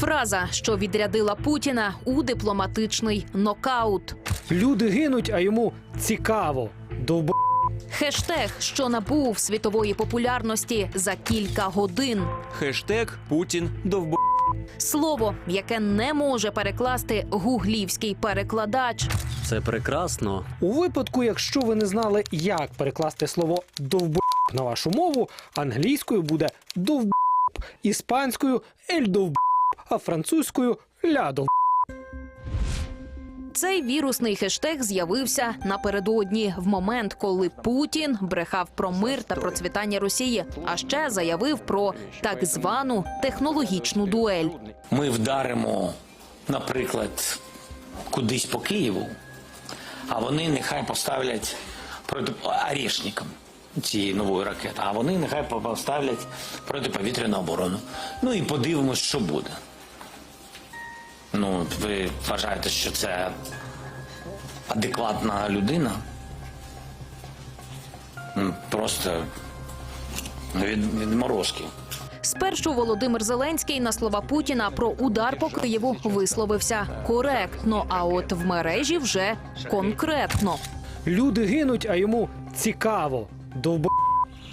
Фраза, що відрядила Путіна у дипломатичний нокаут. Люди гинуть, а йому цікаво. Довб... Хештег, що набув світової популярності за кілька годин. Хештег Путін довбо. Слово, яке не може перекласти гуглівський перекладач. Це прекрасно. У випадку, якщо ви не знали, як перекласти слово довб на вашу мову, англійською буде довб, іспанською ель довб, а французькою ля довб. Цей вірусний хештег з'явився напередодні, в момент, коли Путін брехав про мир та процвітання Росії, а ще заявив про так звану технологічну дуель. ми вдаримо, наприклад, кудись по Києву, а вони нехай поставлять проти орешникам цієї нової ракети, а вони нехай поставлять протиповітряну оборону. Ну і подивимось, що буде. Ну, ви вважаєте, що це адекватна людина? Просто від, від морозки. Спершу Володимир Зеленський на слова Путіна про удар по Києву висловився коректно. А от в мережі вже конкретно. Люди гинуть, а йому цікаво. Довб...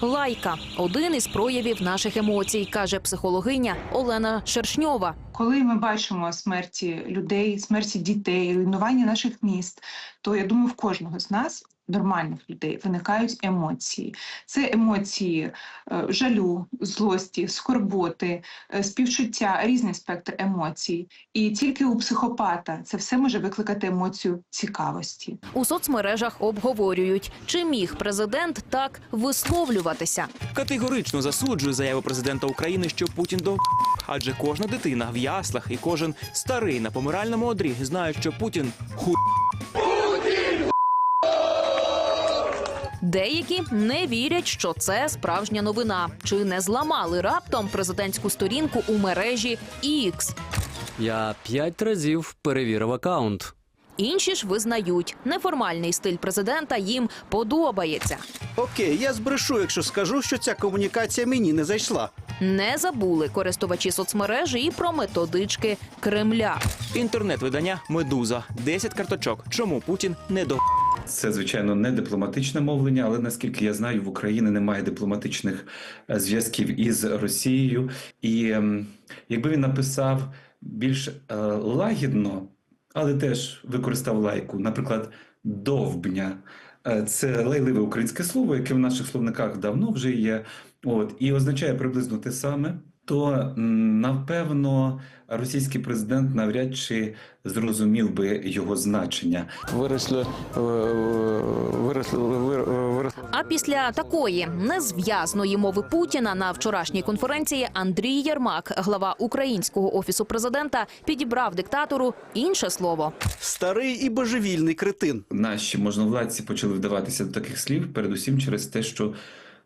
Лайка один із проявів наших емоцій, каже психологиня Олена Шершньова. Коли ми бачимо смерті людей, смерті дітей, руйнування наших міст, то я думаю, в кожного з нас. Нормальних людей виникають емоції. Це емоції е, жалю, злості, скорботи, е, співчуття, різний спектр емоцій. І тільки у психопата це все може викликати емоцію цікавості. У соцмережах обговорюють, чи міг президент так висловлюватися. Категорично засуджую заяву президента України, що Путін дов... Адже кожна дитина в яслах і кожен старий на помиральному одрі знає, що Путін ху. Деякі не вірять, що це справжня новина. Чи не зламали раптом президентську сторінку у мережі X? Я п'ять разів перевірив акаунт. Інші ж визнають, неформальний стиль президента їм подобається. Окей, я збрешу, якщо скажу, що ця комунікація мені не зайшла. Не забули користувачі соцмережі і про методички Кремля. Інтернет-видання Медуза. 10 карточок. Чому Путін не до Це звичайно не дипломатичне мовлення, але наскільки я знаю, в Україні немає дипломатичних е, зв'язків із Росією. І ем, якби він написав більш е, лагідно, але теж використав лайку, наприклад, довбня. Е, Це лайливе українське слово, яке в наших словниках давно вже є, от і означає приблизно те саме. То напевно російський президент навряд чи зрозумів би його значення. виросли, е, виросли, вир- виросли. А після такої незв'язної мови Путіна на вчорашній конференції Андрій Єрмак, глава українського офісу президента, підібрав диктатору інше слово. Старий і божевільний кретин. Наші можновладці почали вдаватися до таких слів, передусім через те, що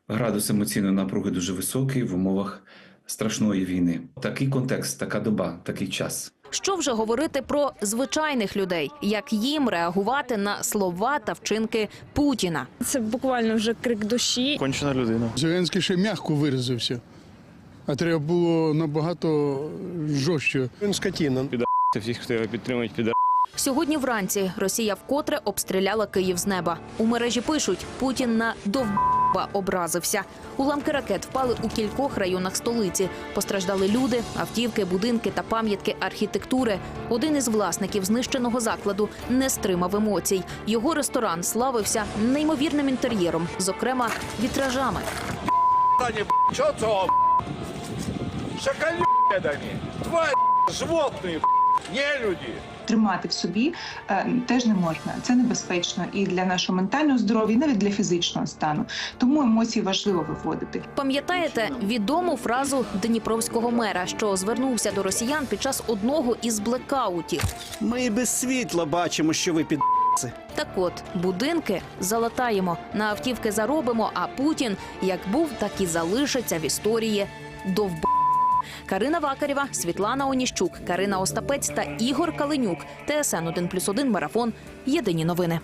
градус емоційної напруги дуже високий в умовах страшної війни. Такий контекст, така доба, такий час. Що вже говорити про звичайних людей, як їм реагувати на слова та вчинки Путіна? Це буквально вже крик душі. Кончена людина. Зеленський ще м'яко виразився, а треба було набагато жорстче. Він скотіна. Це всіх, хто його підтримують, піде. Сьогодні вранці Росія вкотре обстріляла Київ з неба. У мережі пишуть, Путін на довба образився. Уламки ракет впали у кількох районах столиці. Постраждали люди, автівки, будинки та пам'ятки архітектури. Один із власників знищеного закладу не стримав емоцій. Його ресторан славився неймовірним інтер'єром, зокрема вітражами. Що це? Шакалі, тварь, животні, не люди. Тримати в собі е, теж не можна. Це небезпечно і для нашого ментального здоров'я, і навіть для фізичного стану. Тому емоції важливо виводити. Пам'ятаєте відому фразу дніпровського мера, що звернувся до росіян під час одного із блекаутів. Ми і без світла бачимо, що ви під. Так от, будинки залатаємо, на автівки заробимо, а Путін як був, так і залишиться в історії довб. Карина Вакарєва, Світлана Оніщук, Карина Остапець та Ігор Калинюк. ТСН 1+,1 Марафон. Єдині новини.